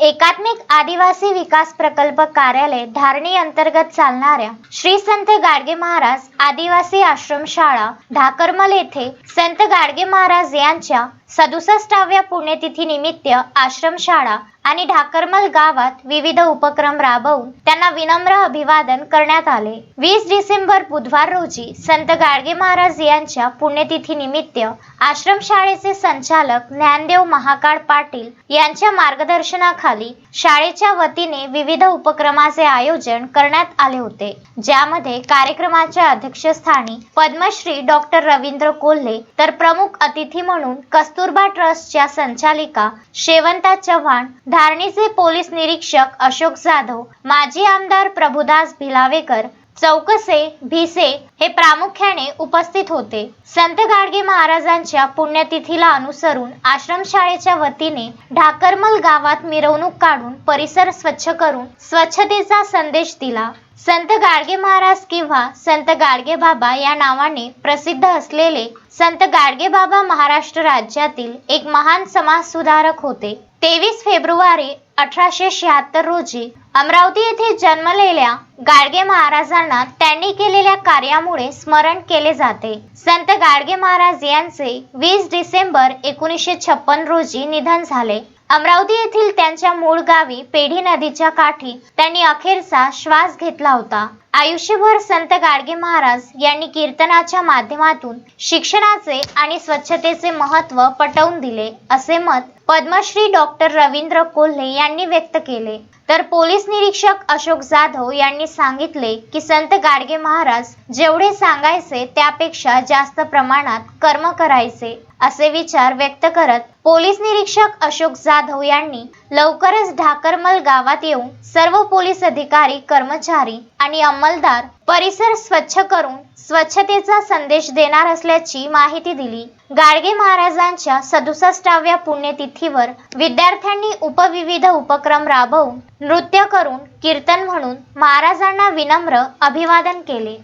एकात्मिक आदिवासी विकास प्रकल्प कार्यालय धारणी अंतर्गत चालणाऱ्या श्री संत गाडगे महाराज आदिवासी आश्रमशाळा ढाकरमल येथे संत गाडगे महाराज यांच्या सदुसष्टाव्या पुण्यतिथी निमित्त आश्रमशाळा आणि ढाकरमल गावात विविध उपक्रम राबवून त्यांना विनम्र अभिवादन करण्यात आले. वीस डिसेंबर बुधवार रोजी संत गाडगे महाराज यांच्या पुण्यतिथी निमित्त आश्रमशाळेचे संचालक ज्ञानदेव महाकाळ पाटील यांच्या मार्गदर्शनाखाली शाळेच्या वतीने विविध उपक्रमाचे आयोजन करण्यात आले होते. ज्यामध्ये कार्यक्रमाच्या अध्यक्षस्थानी पद्मश्री डॉक्टर रवींद्र कोल्हे तर प्रमुख अतिथी म्हणून कस्तुरबा ट्रस्टच्या संचालिका शेवंता चव्हाण धारणीचे पोलीस निरीक्षक अशोक जाधव माजी आमदार प्रभुदास भिलावेकर चौकसे भिसे हे प्रामुख्याने उपस्थित होते. संत गाडगे महाराजांच्या पुण्यतिथीला अनुसरून आश्रमशाळेच्या वतीने ढाकरमल गावात मिरवणूक काढून परिसर स्वच्छ करून स्वच्छतेचा संदेश दिला. संत गाडगे महाराज किंवा संत गाडगे बाबा या नावाने प्रसिद्ध असलेले संत गाडगे बाबा महाराष्ट्र राज्यातील एक महान समाजसुधारक होते. तेवीस फेब्रुवारी अठराशे शहात्तर रोजी अमरावती येथे जन्मलेल्या गाडगे महाराजांना त्यांनी केलेल्या कार्यामुळे स्मरण केले जाते. संत गाडगे महाराज यांचे वीस डिसेंबर एकोणीसशे छप्पन रोजी निधन झाले. अमरावती येथील त्यांच्या मूळ गावी पेढी नदीच्या काठी त्यांनी अखेरचा श्वास घेतला होता. आयुष्यभर संत गाडगे महाराज यांनी कीर्तनाच्या माध्यमातून शिक्षणाचे आणि स्वच्छतेचे महत्त्व पटवून दिले असे मत पद्मश्री डॉक्टर रवींद्र कोल्हे यांनी व्यक्त केले. तर पोलीस निरीक्षक अशोक जाधव यांनी सांगितले की संत गाडगे महाराज जेवढे सांगायचे त्यापेक्षा जास्त प्रमाणात कर्म करायचे असे विचार व्यक्त करत पोलीस निरीक्षक अशोक जाधव यांनी लवकरच ढाकरमल गावात येऊन सर्व पोलीस अधिकारी कर्मचारी आणि अंमलदार परिसर स्वच्छ करून स्वच्छतेचा संदेश देणार असल्याची माहिती दिली. गाडगे महाराजांच्या सदुसष्टाव्या पुण्यतिथीवर विद्यार्थ्यांनी उपविविध उपक्रम राबवून नृत्य करून कीर्तन म्हणून महाराजांना विनम्र अभिवादन केले.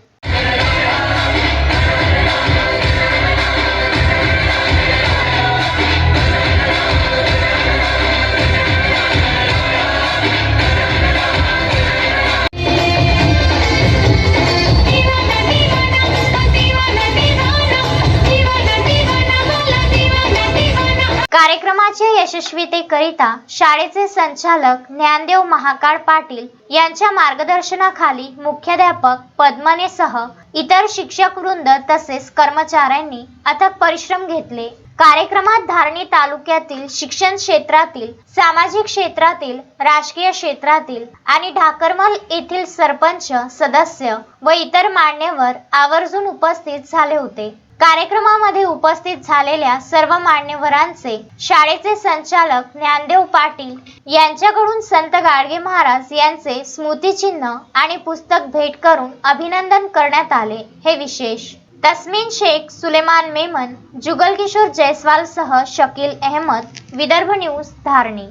कार्यक्रमाच्या यशस्वीतेकरिता शाळेचे संचालक ज्ञानदेव महाकाळ पाटील यांच्या मार्गदर्शनाखाली मुख्याध्यापक पद्मनेसह इतर शिक्षक वृंद तसेच कर्मचाऱ्यांनी अथक परिश्रम घेतले. कार्यक्रमात धारणी तालुक्यातील शिक्षण क्षेत्रातील सामाजिक क्षेत्रातील राजकीय क्षेत्रातील आणि ढाकरमल येथील सरपंच सदस्य व इतर मान्यवर आवर्जून उपस्थित झाले होते. कार्यक्रमामध्ये उपस्थित झालेल्या सर्व मान्यवरांचे शाळेचे संचालक ज्ञानदेव पाटील यांच्याकडून संत गाडगे महाराज यांचे स्मृतिचिन्ह आणि पुस्तक भेट करून अभिनंदन करण्यात आले. हे विशेष. तस्मिन शेख सुलेमान मेमन जुगल किशोर जयस्वाल सह शकील अहमद विदर्भ न्यूज धारणी.